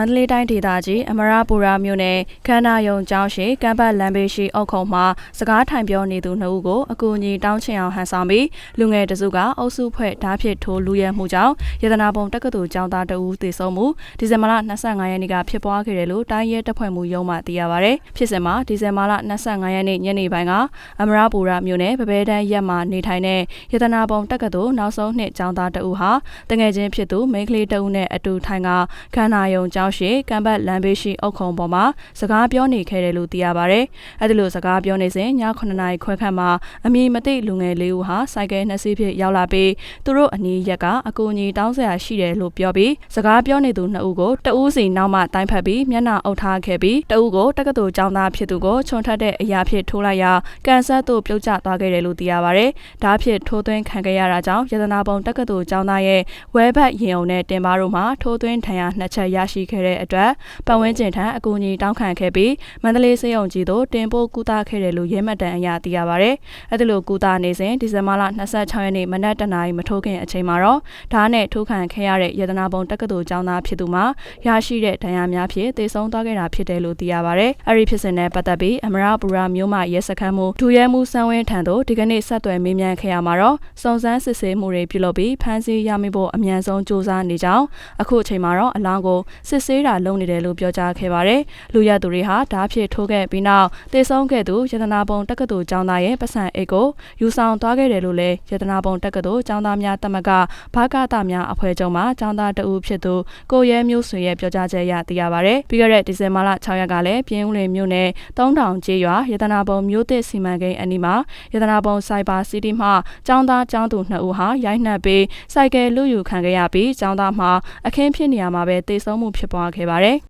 န္တလေးတိုင်းဒေသကြီးအမရပူရာမြို့နယ်ခန္ဓာယုံကျောင်းရှိကမ်ပတ်လမ်းဘေးရှိအုတ်ခုံမှာစကားထိုင်ပြောနေသူနှစ်ဦးကိုအကူအညီတောင်းချင်အောင်ဟန်ဆောင်ပြီးလူငယ်တစုကအုပ်စုဖွဲ့ဓာတ်ဖြစ်ထိုးလူရဲမှုကြောင့်ရတနာပုံတက္ကသိုလ်ကျောင်းသားတဦးသေဆုံးမှုဒီဇင်ဘာလ25ရက်နေ့ကဖြစ်ပွားခဲ့တယ်လို့တိုင်းရဲတပ်ဖွဲ့မှရုံးမှသိရပါဗျ။ဖြစ်စဉ်မှာဒီဇင်ဘာလ25ရက်နေ့ညနေပိုင်းကအမရပူရာမြို့နယ်ပပဲတန်းရက်မှာနေထိုင်တဲ့ရတနာပုံတက္ကသိုလ်နောက်ဆုံးနှစ်ကျောင်းသားတဦးဟာတငယ်ချင်းဖြစ်သူမိန်းကလေးတဦးနဲ့အတူထိုင်ကခန္ဓာယုံကျောင်းရှိကမ်ဘတ်လမ်းဘေးရှိအုတ်ခုံပေါ်မှာစကားပြောနေခဲ့တယ်လို့သိရပါဗျ။အဲဒီလိုစကားပြောနေစဉ်ည9နာရီခွဲခန့်မှာအမည်မသိလူငယ်လေးဦးဟာစိုက်ကယ်နှစ်စီးဖြင့်ရောက်လာပြီးသူတို့အနီးရက်ကအကူအညီတောင်းဆရာရှိတယ်လို့ပြောပြီးစကားပြောနေသူနှစ်ဦးကိုတဦးစီနောက်မှတိုင်းဖက်ပြီးမျက်နှာအုပ်ထားခဲ့ပြီးတဦးကိုတက္ကသိုလ်ကျောင်းသားဖြစ်သူကိုခြုံထက်တဲ့အရာဖြစ်ထိုးလိုက်ရာကန်ဆတ်သို့ပြုတ်ကျသွားခဲ့တယ်လို့သိရပါဗျ။ဒါဖြစ်ထိုးသွင်းခံခဲ့ရတာကြောင့်ရတနာပုံတက္ကသိုလ်ကျောင်းသားရဲ့ဝဲဘတ်ရင်ုံနဲ့တင်ပါတို့မှာထိုးသွင်းထံရနှစ်ချက်ရရှိခဲ့တဲ့အတွက်ပတ်ဝန်းကျင်ထံအကူအညီတောင်းခံခဲ့ပြီးမန္တလေးစေယုံကြီးတို့တင်ပို့ကူတာခဲ့တယ်လို့ရဲမှတ်တမ်းအရသိရပါဗျ။အဲဒီလိုကူတာနေစဉ်ဒီဇင်ဘာလ26ရက်နေ့မနက်တနာရီမထိုးခင်အချိန်မှာတော့ဓာတ်နဲ့ထိုးခံခဲ့ရတဲ့ရတနာပုံတက္ကသိုလ်ကျောင်းသားဖြစ်သူမှာရရှိတဲ့ဒဏ်ရာများဖြင့်သေဆုံးသွားခဲ့တာဖြစ်တယ်လို့သိရပါဗျ။အဲဒီဖြစ်စဉ်နဲ့ပတ်သက်ပြီးအမရပူရာမြို့မှရဲစခန်းမှုဒူရဲမှုစံဝင်းထံသို့ဒီကနေ့ဆက်သွယ်မေးမြန်းခဲ့ရမှာတော့စုံစမ်းစစ်ဆေးမှုတွေပြုလုပ်ပြီးဖမ်းဆီးရမိဖို့အမြန်ဆုံးစ조사နေကြောင်းအခုအချိန်မှာတော့အလောင်းကိုစစ်ဆေးတာလုပ်နေတယ်လို့ပြောကြားခဲ့ပါတယ်။လူရသူတွေဟာဓာတ်ဖြစ်ထိုးခဲ့ပြီးနောက်သေဆုံးခဲ့သူရတနာပုံတက္ကသိုလ်ကျောင်းသားရဲ့ပတ်စံအိတ်ကိုယူဆောင်သွားခဲ့တယ်လို့လည်းရတနာပုံတက္ကသိုလ်ကျောင်းသားများတမကဘာကတာများအဖွဲ့ချုပ်မှကျောင်းသားတဦးဖြစ်သူကိုရဲမျိုးဆွေရဲ့ပြောကြားချက်အရသိရပါတယ်။ပြီးခဲ့တဲ့ဒီဇင်ဘာလ6ရက်ကလည်းပြင်းဦးလင်မြို့နယ်3000ကျေးရွာရတနာပုံမြို့သစ်စီမံကိန်းအနီးမှာရတနာပုံစိုက်ဘာစီးတီမှကျောင်းသားကျောင်းသူ2ဦးဟာရိုက်နှက်ပြီးစိုက်ကယ်လူယူခံခဲ့ရပြီးကျောင်းသားမှာအခင်းဖြစ်နေရမှာပဲတေဆုံးမှုဖြစ်ပွားခဲ့ပါတယ်။